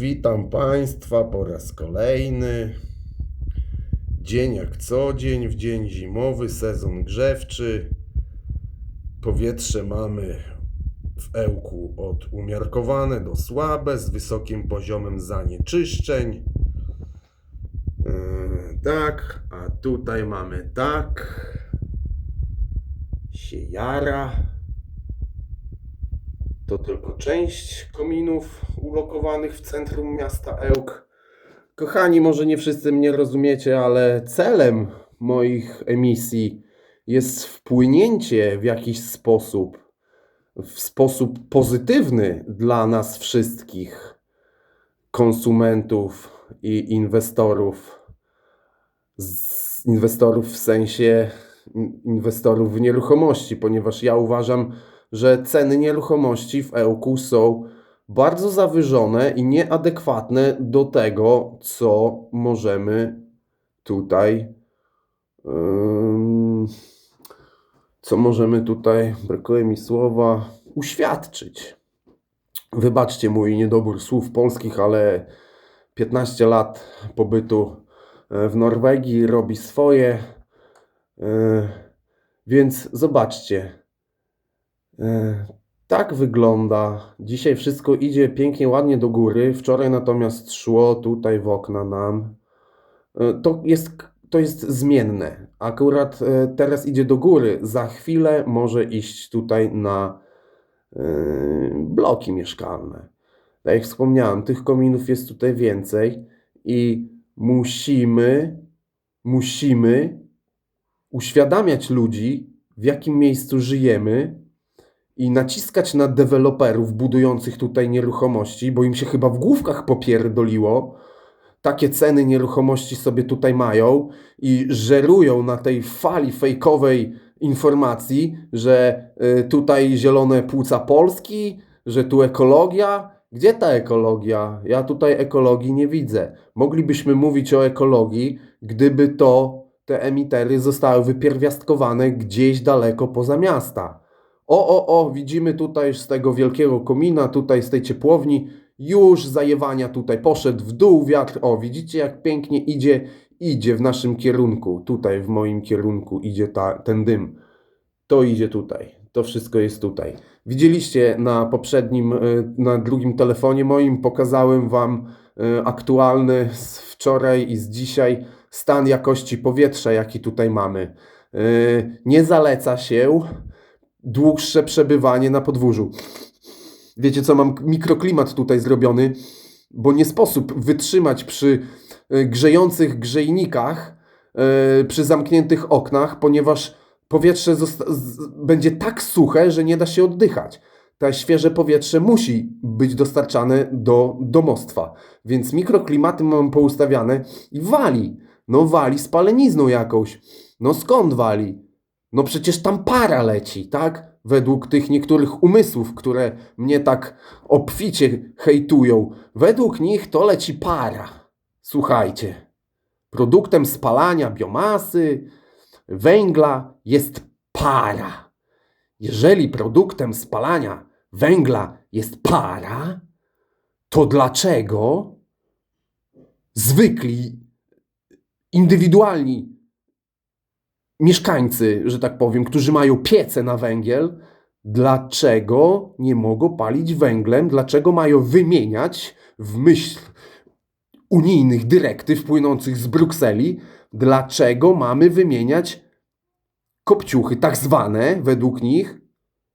Witam Państwa po raz kolejny. Dzień jak co dzień, w dzień zimowy, sezon grzewczy. Powietrze mamy w Ełku od umiarkowane do słabe, z wysokim poziomem zanieczyszczeń. Yy, tak, a tutaj mamy tak. Się jara. To tylko część kominów ulokowanych w centrum miasta Ełk. Kochani, może nie wszyscy mnie rozumiecie, ale celem moich emisji jest wpłynięcie w jakiś sposób, w sposób pozytywny dla nas wszystkich, konsumentów i inwestorów. Z inwestorów w sensie in- inwestorów w nieruchomości, ponieważ ja uważam, że ceny nieruchomości w Ełku są bardzo zawyżone i nieadekwatne do tego, co możemy tutaj, co możemy tutaj, brakuje mi słowa, uświadczyć. Wybaczcie mój niedobór słów polskich, ale 15 lat pobytu e, w Norwegii robi swoje. E, Więc zobaczcie. E, Tak wygląda. Dzisiaj wszystko idzie pięknie, ładnie do góry. Wczoraj natomiast szło tutaj w okna nam. E, To jest, to jest zmienne. Akurat e, teraz idzie do góry. Za chwilę może iść tutaj na bloki mieszkalne. Tak jak wspomniałem, tych kominów jest tutaj więcej i musimy, musimy uświadamiać ludzi, w jakim miejscu żyjemy i naciskać na deweloperów budujących tutaj nieruchomości, bo im się chyba w główkach popierdoliło. Takie ceny nieruchomości sobie tutaj mają i żerują na tej fali fejkowej informacji, że y, tutaj zielone płuca Polski, że tu ekologia. Gdzie ta ekologia? Ja tutaj ekologii nie widzę. Moglibyśmy mówić o ekologii, gdyby to te emitery zostały wypierwiastkowane gdzieś daleko poza miasta. O, o, o, widzimy tutaj z tego wielkiego komina, tutaj z tej ciepłowni, już zajewania tutaj poszedł w dół wiatr. O, widzicie jak pięknie idzie, idzie w naszym kierunku. Tutaj w moim kierunku idzie ta, ten dym. To idzie tutaj. To wszystko jest tutaj. Widzieliście na poprzednim, y, na drugim telefonie moim, pokazałem Wam y, aktualny z wczoraj i z dzisiaj stan jakości powietrza, jaki tutaj mamy. Y, Nie zaleca się dłuższe przebywanie na podwórzu. Wiecie co, mam mikroklimat tutaj zrobiony, bo nie sposób wytrzymać przy y, grzejących grzejnikach, y, przy zamkniętych oknach, ponieważ powietrze będzie tak suche, że nie da się oddychać. To świeże powietrze musi być dostarczane do domostwa. Więc mikroklimaty mam poustawiane i wali. No wali spalenizną jakąś. No skąd wali? No przecież tam para leci, tak? Według tych niektórych umysłów, które mnie tak obficie hejtują. Według nich to leci para. Słuchajcie. Produktem spalania biomasy, węgla jest para. Jeżeli produktem spalania węgla jest para, to dlaczego zwykli, indywidualni mieszkańcy, że tak powiem, którzy mają piece na węgiel, dlaczego nie mogą palić węglem, dlaczego mają wymieniać w myśl unijnych dyrektyw płynących z Brukseli, dlaczego mamy wymieniać kopciuchy, tak zwane według nich,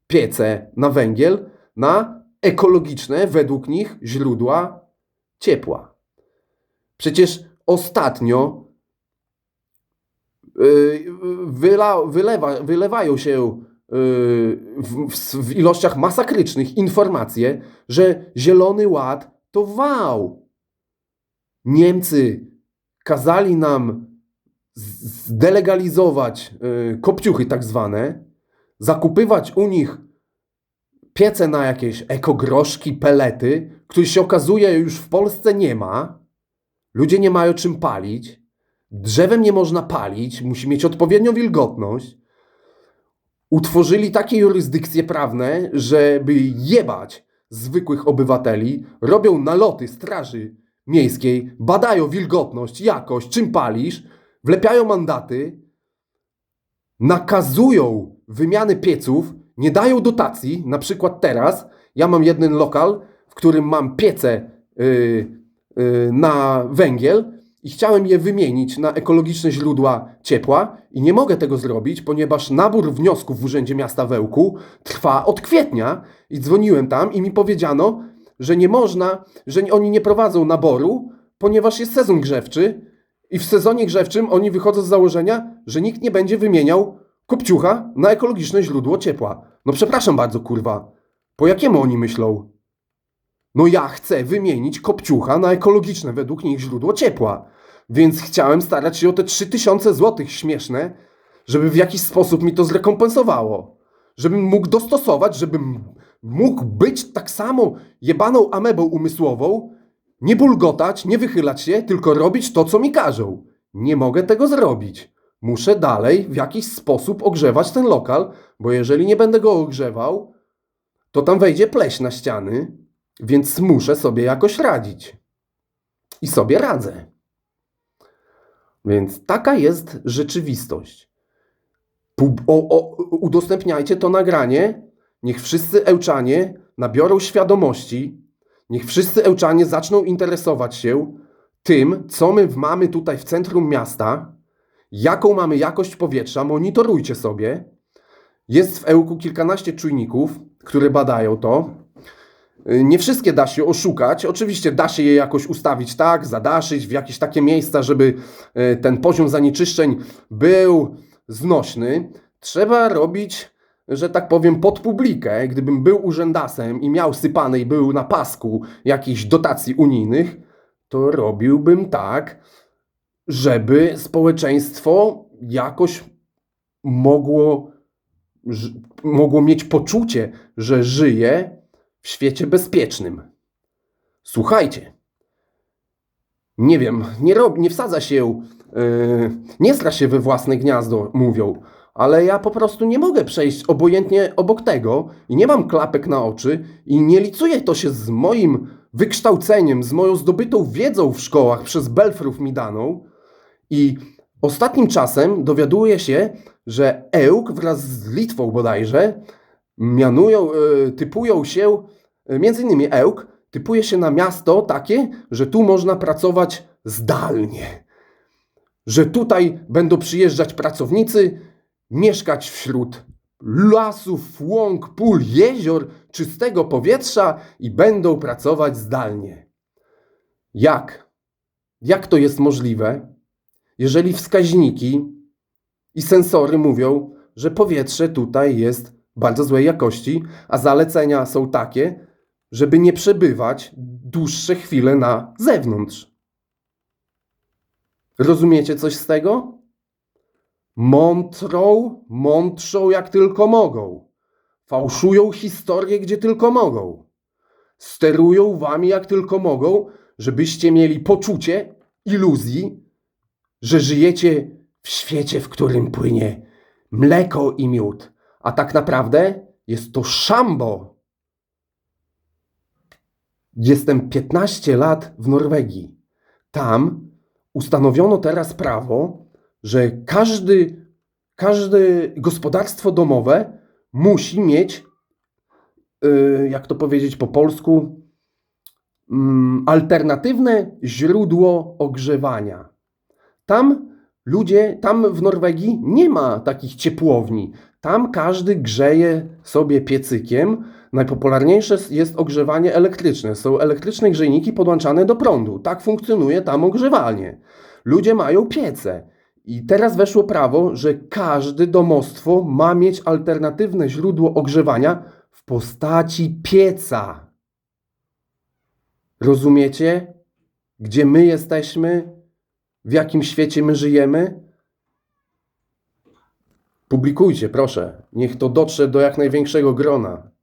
piece na węgiel, na ekologiczne według nich źródła ciepła. Przecież ostatnio wyla, wylewa, wylewają się y, w, w, ilościach masakrycznych informacje, że Zielony Ład to wał. Niemcy kazali nam zdelegalizować y, kopciuchy tak zwane, zakupywać u nich piece na jakieś ekogroszki, pelety, których się okazuje już w Polsce nie ma. Ludzie nie mają czym palić. Drzewem nie można palić, musi mieć odpowiednią wilgotność. Utworzyli takie jurysdykcje prawne, żeby jebać zwykłych obywateli, robią naloty straży miejskiej, badają wilgotność, jakość, czym palisz, wlepiają mandaty, nakazują wymiany pieców, nie dają dotacji. Na przykład teraz ja mam jeden lokal, w którym mam piece yy, yy, na węgiel i chciałem je wymienić na ekologiczne źródła ciepła i nie mogę tego zrobić, ponieważ nabór wniosków w Urzędzie Miasta Wełku trwa od kwietnia i dzwoniłem tam i mi powiedziano, że nie można, że oni nie prowadzą naboru, ponieważ jest sezon grzewczy i w sezonie grzewczym oni wychodzą z założenia, że nikt nie będzie wymieniał kopciucha na ekologiczne źródło ciepła. No przepraszam bardzo, kurwa. Po jakiemu oni myślą? No ja chcę wymienić kopciucha na ekologiczne według nich źródło ciepła. Więc chciałem starać się o te 3000 złotych śmieszne, żeby w jakiś sposób mi to zrekompensowało. Żebym mógł dostosować, żebym mógł być tak samo jebaną amebą umysłową, nie bulgotać, nie wychylać się, tylko robić to, co mi każą. Nie mogę tego zrobić. Muszę dalej w jakiś sposób ogrzewać ten lokal, bo jeżeli nie będę go ogrzewał, to tam wejdzie pleś na ściany, więc muszę sobie jakoś radzić. I sobie radzę. Więc taka jest rzeczywistość. Pub- o, o, udostępniajcie to nagranie. Niech wszyscy Ełczanie nabiorą świadomości. Niech wszyscy Ełczanie zaczną interesować się tym, co my mamy tutaj w centrum miasta, jaką mamy jakość powietrza. Monitorujcie sobie. Jest w Ełku kilkanaście czujników, które badają to. Y, Nie wszystkie da się oszukać. Oczywiście da się je jakoś ustawić tak, zadaszyć w jakieś takie miejsca, żeby y, ten poziom zanieczyszczeń był znośny. Trzeba robić, że tak powiem, pod publikę. Gdybym był urzędasem i miał sypane i był na pasku jakichś dotacji unijnych, to robiłbym tak, żeby społeczeństwo jakoś mogło, mogło mieć poczucie, że żyje w świecie bezpiecznym. Słuchajcie, nie wiem, nie, rob, nie wsadza się, yy, nie stra się we własne gniazdo, mówią, ale ja po prostu nie mogę przejść obojętnie obok tego i nie mam klapek na oczy i nie licuje to się z moim wykształceniem, z moją zdobytą wiedzą w szkołach przez Belfrów mi daną i ostatnim czasem dowiaduję się, że Ełk wraz z Litwą bodajże mianują, y, typują się, y, między innymi Ełk, typuje się na miasto takie, że tu można pracować zdalnie. Że tutaj będą przyjeżdżać pracownicy, mieszkać wśród lasów, łąk, pól, jezior, czystego powietrza i będą pracować zdalnie. Jak? Jak to jest możliwe, jeżeli wskaźniki i sensory mówią, że powietrze tutaj jest bardzo złej jakości, a zalecenia są takie, żeby nie przebywać dłuższe chwile na zewnątrz. Rozumiecie coś z tego? Mątrą, mątrzą jak tylko mogą. Fałszują historię, gdzie tylko mogą. Sterują wami jak tylko mogą, żebyście mieli poczucie iluzji, że żyjecie w świecie, w którym płynie mleko i miód, a tak naprawdę jest to szambo. Jestem 15 lat w Norwegii. Tam ustanowiono teraz prawo, że każdy, każde gospodarstwo domowe musi mieć, yy, jak to powiedzieć po polsku, mm, alternatywne źródło ogrzewania. Tam ludzie, tam w Norwegii nie ma takich ciepłowni. Tam każdy grzeje sobie piecykiem. Najpopularniejsze jest ogrzewanie elektryczne. Są elektryczne grzejniki podłączane do prądu. Tak funkcjonuje tam ogrzewanie. Ludzie mają piece. I teraz weszło prawo, że każde domostwo ma mieć alternatywne źródło ogrzewania w postaci pieca. Rozumiecie? Gdzie my jesteśmy? w jakim świecie my żyjemy? Publikujcie, proszę. Niech to dotrze do jak największego grona.